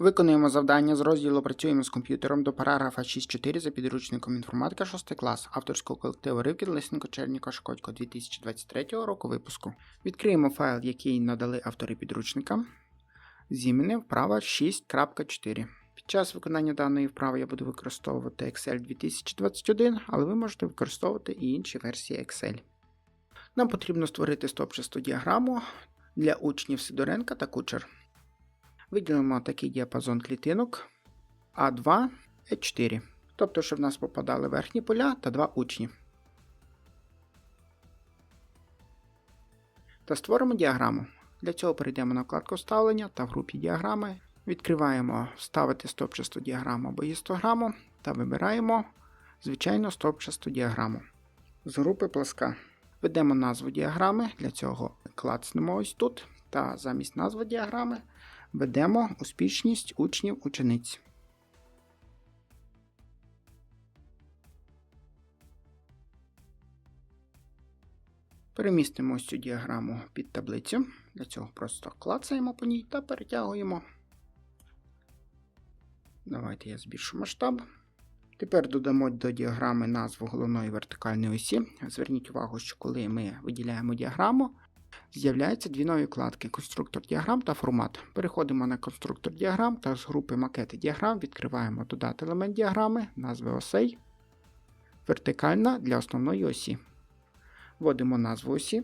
Виконуємо завдання з розділу Працюємо з комп'ютером до параграфа 6.4 за підручником інформатика 6 клас авторського колективу Ривкін Лисенко Черніка Шкодько 2023 року випуску. Відкриємо файл, який надали автори підручника. Зімени вправа 6.4. Під час виконання даної вправи я буду використовувати Excel 2021, але ви можете використовувати і інші версії Excel. Нам потрібно створити стопчасту діаграму для учнів Сидоренка та Кучер. Виділимо такий діапазон клітинок А2, Е4. Тобто, щоб в нас попадали верхні поля та два учні. Та створимо діаграму. Для цього перейдемо на вкладку Вставлення та в групі діаграми. Відкриваємо Вставити стопчасту діаграму або гістограму та вибираємо звичайну стопчасту діаграму. З групи пласка. Введемо назву діаграми, для цього клацнемо ось тут та замість назви діаграми Ведемо успішність учнів учениць. Перемістимо ось цю діаграму під таблицю. Для цього просто клацаємо по ній та перетягуємо. Давайте я збільшу масштаб. Тепер додамо до діаграми назву головної вертикальної осі. Зверніть увагу, що коли ми виділяємо діаграму, З'являються дві нові вкладки конструктор діаграм та формат. Переходимо на конструктор діаграм та з групи макети діаграм відкриваємо додати елемент діаграми, назви осей, вертикальна для основної осі. Вводимо назву осі.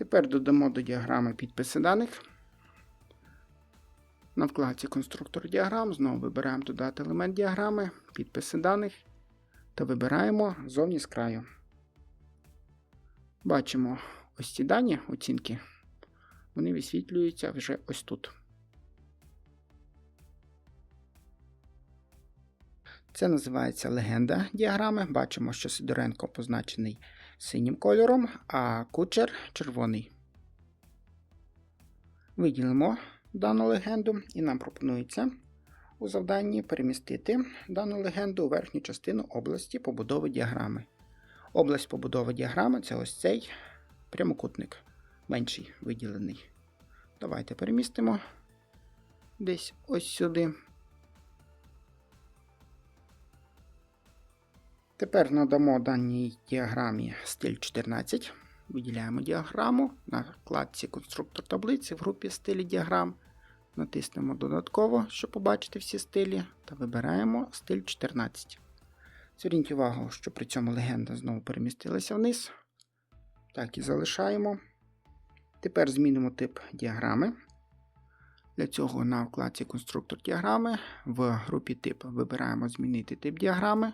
Тепер додамо до діаграми підписи даних. На вкладці Конструктор діаграм знову вибираємо додати елемент діаграми, підписи даних та вибираємо зовні з краю. Бачимо ось ці дані оцінки, вони висвітлюються вже ось тут. Це називається легенда діаграми. Бачимо, що Сидоренко позначений синім кольором, а кучер червоний. Виділимо дану легенду, і нам пропонується у завданні перемістити дану легенду у верхню частину області побудови діаграми. Область побудови діаграми це ось цей прямокутник, менший виділений. Давайте перемістимо десь ось сюди. Тепер надамо даній діаграмі стиль 14. Виділяємо діаграму на вкладці Конструктор таблиці в групі стилі діаграм. Натиснемо додатково, щоб побачити всі стилі, та вибираємо стиль 14. Зверніть увагу, що при цьому легенда знову перемістилася вниз. Так і залишаємо. Тепер змінимо тип діаграми. Для цього на вкладці Конструктор діаграми в групі тип вибираємо Змінити тип діаграми.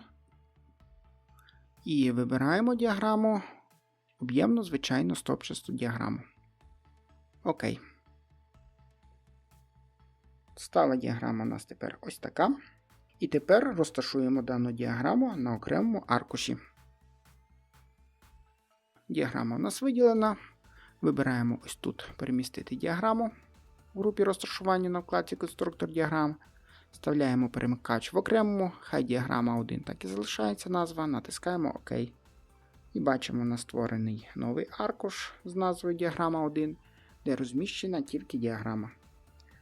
І вибираємо діаграму об'ємну, звичайну стопчасту діаграму. Окей. Стала діаграма у нас тепер ось така. І тепер розташуємо дану діаграму на окремому аркуші. Діаграма у нас виділена. Вибираємо ось тут перемістити діаграму в групі розташування на вкладці Конструктор діаграм. Вставляємо перемикач в окремому, хай діаграма 1 так і залишається назва, натискаємо ОК. І бачимо на створений новий аркуш з назвою діаграма 1, де розміщена тільки діаграма.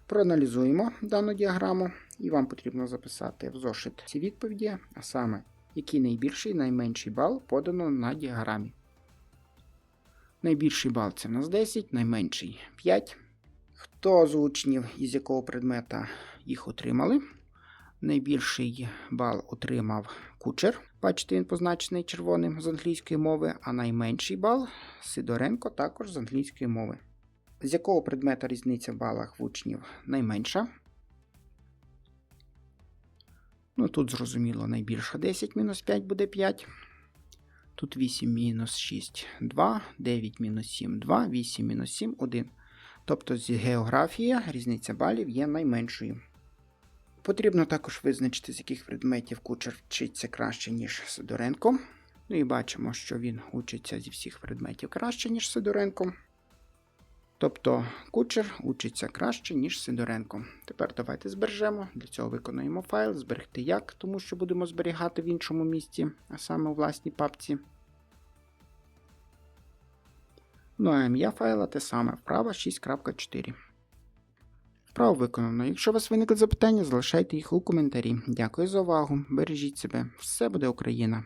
Проаналізуємо дану діаграму, і вам потрібно записати в зошит ці відповіді, а саме, який найбільший і найменший бал подано на діаграмі. Найбільший бал це в нас 10, найменший 5. Хто з учнів із якого предмета їх отримали? Найбільший бал отримав кучер. Бачите, він позначений червоним з англійської мови, а найменший бал Сидоренко також з англійської мови. З якого предмета різниця в балах в учнів найменша? Ну, тут зрозуміло, найбільша 10 мінус 5 буде 5. Тут 8 мінус 6 2, 9 мінус 7 2, 8 мінус 7 1. Тобто з географії різниця балів є найменшою. Потрібно також визначити, з яких предметів кучер вчиться краще, ніж Сидоренко. Ну і бачимо, що він учиться зі всіх предметів краще, ніж Сидоренко. Тобто кучер учиться краще, ніж Сидоренко. Тепер давайте збережемо. Для цього виконуємо файл, зберегти як, тому що будемо зберігати в іншому місці, а саме у власній папці. Ну а ім'я файла те саме, вправа 6.4. Вправо виконано. Якщо у вас виникли запитання, залишайте їх у коментарі. Дякую за увагу. Бережіть себе. Все буде Україна!